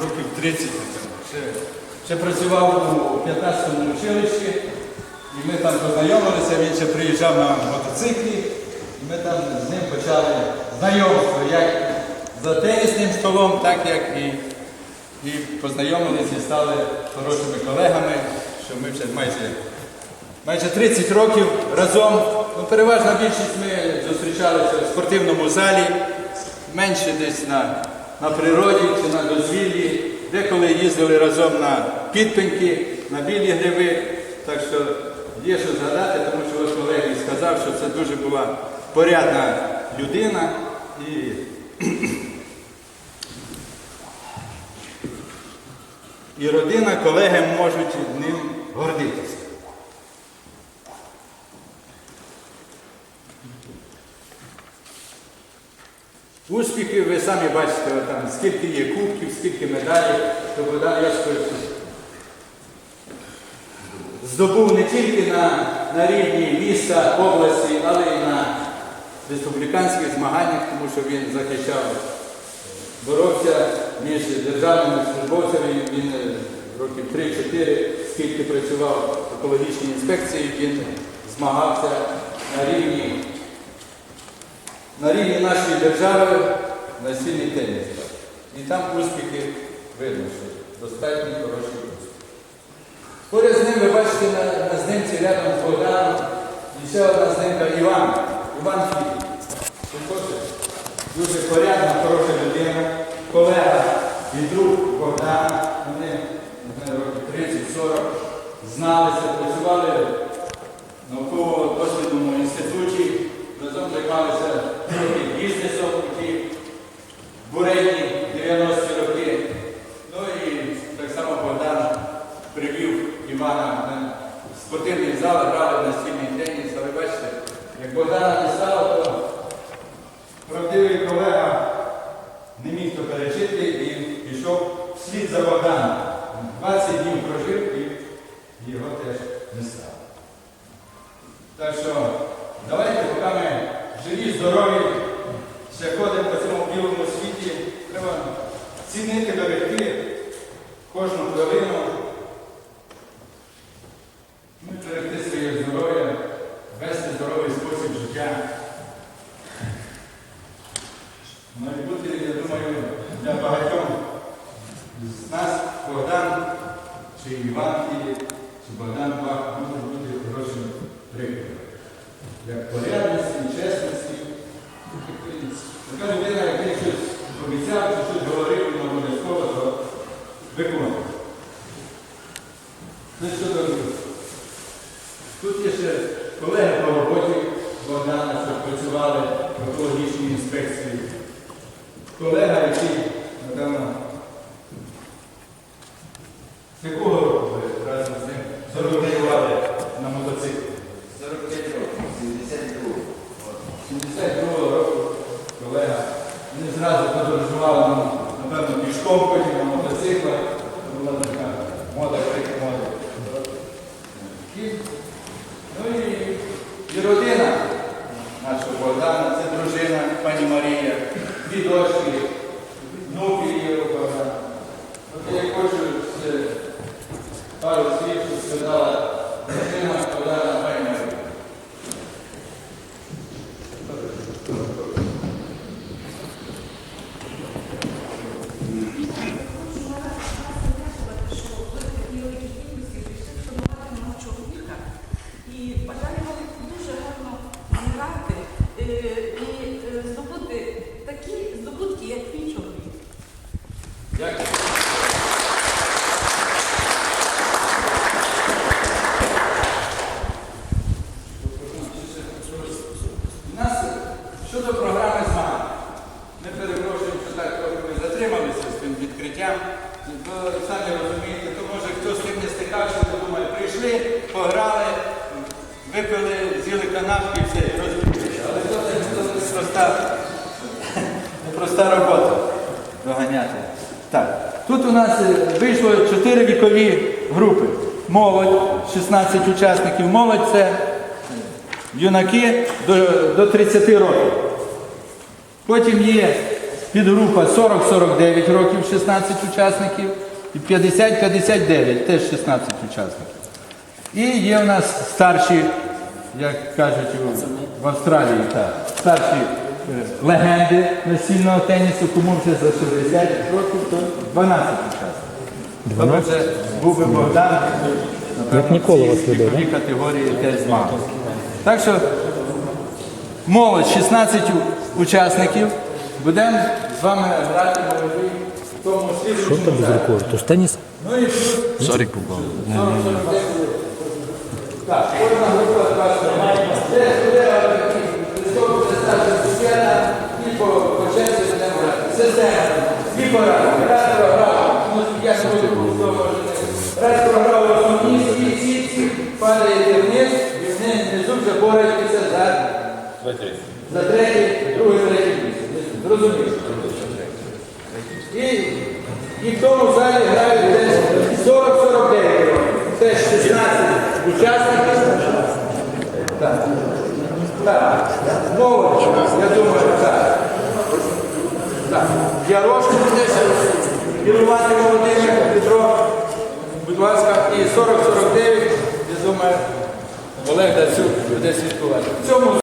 років 30, напевно. Ще, ще працював у 15-му училищі, і ми там познайомилися, він ще приїжджав на мотоциклі, і ми там з ним почали знайомство, як за тенісним столом, так як і, і познайомилися і стали хорошими колегами, що ми вже майже майже 30 років разом. Ну, переважна більшість ми зустрічалися в спортивному залі, менше десь на, на природі чи на дозвіллі, деколи їздили разом на підпеньки, на білі гриби. Так що є що згадати, тому що ось колега сказав, що це дуже була порядна людина. І І родина, колеги можуть ним гордитися. Успіхи ви самі бачите, там, скільки є кубків, скільки медалей, то Богдан Яскович здобув не тільки на, на рівні міста, області, але й на республіканських змаганнях, тому що він захищав боровся між державними службовцями. Він е, років 3-4, скільки працював в екологічній інспекції, він змагався на рівні, на рівні нашої держави на настільний теніс. І там успіхи видно, що достатньо хороші успіхи. Поряд з ним ви бачите на, на знімці рядом з Богданом і ще одна знимка Іван. Іван Філіп. Дуже порядна, хороша людина, колега і друг Богдана. Вони років 30-40 зналися, працювали в науково-дослідному інституті, разом займалися бізнесом у ті бурені 90-ті роки. Ну і так само Богдан привів Івана на спортивний зал, грали в настільний теніс, але бачите, як Богдана не стало, то правдивий колега не міг то перечити і пішов вслід за Богданом. 20 днів прожив і його теж не стало. Так що живі, здорові, ще ходимо по цьому білому світі, треба цінити берегти кожну хвилину. Ну, і берегти своє здоров'я, вести здоровий спосіб життя. Бути, я думаю, для багатьох з нас Богдан чи Іван Філіп, чи Богдан Бах може бути хорошим прикладом. Як порядності, чесності. Така людина, як він щось обіцяв, чи щось говорив, він обов'язково то виконує. Ну Тут є ще колеги по роботі Богдана, що працювали в екологічній інспекції. Колега, який, напевно, якого року ви разом з ним зорганізували на мотоциклі? 45 років, 72. 72 року колега. Вони зразу подорожували, нам, напевно, пішком, потім на мотоциклах. Це була така мода, велика мода. І, ну і, і родина нашого Богдана, це дружина, пані Марія, дві дочки, внуки є у Богдана. От я хочу пару слів, сказала дружина Богдана, пані Марія. І бажаю вам дуже гарно грати е, і е, здобути такі здобутки, як мій чоловік. Дякую. У нас щодо програми змагань. Ми перепрошуємо, що так ми затрималися з тим відкриттям. То, самі розумієте, то може хто з тим не стикався, то думає, прийшли, пограли, випили, з'їли канапки і все, і розумієте. Але це непроста, непроста робота доганяти. Так, тут у нас е, вийшло чотири вікові групи. Молодь, 16 учасників. Молодь це юнаки до, до 30 років. Потім є Підгрупа 40-49 років 16 учасників і 50-59 теж 16 учасників. І є в нас старші, як кажуть в Австралії, так, старші е, легенди настільного тенісу, кому вже за 60 років, то 12 учасників. Це був би Богдан, всі веде, вікові категорії теж змагалися. Так що молодь 16 учасників. Будемо з вами грати молоді в тому Що там з рукою? То теніс? Ну і плюс Сорік попав. так, кожна група бачите, де буде Христос Христа Священна, і по початку будемо грати. Система. Дві поради. Раз програв, ну я буду хто може. Раз за третє, друге, третє місце. Зрозуміло. І, і в тому залі грають десь 40-49 років. Теж 16 учасників. Так. Так. Молодь, я думаю, так. Так. Ярошко теж керувати Володимир Петро. Будь ласка, і 40-49, я думаю, Олег Дацюк буде святкувати.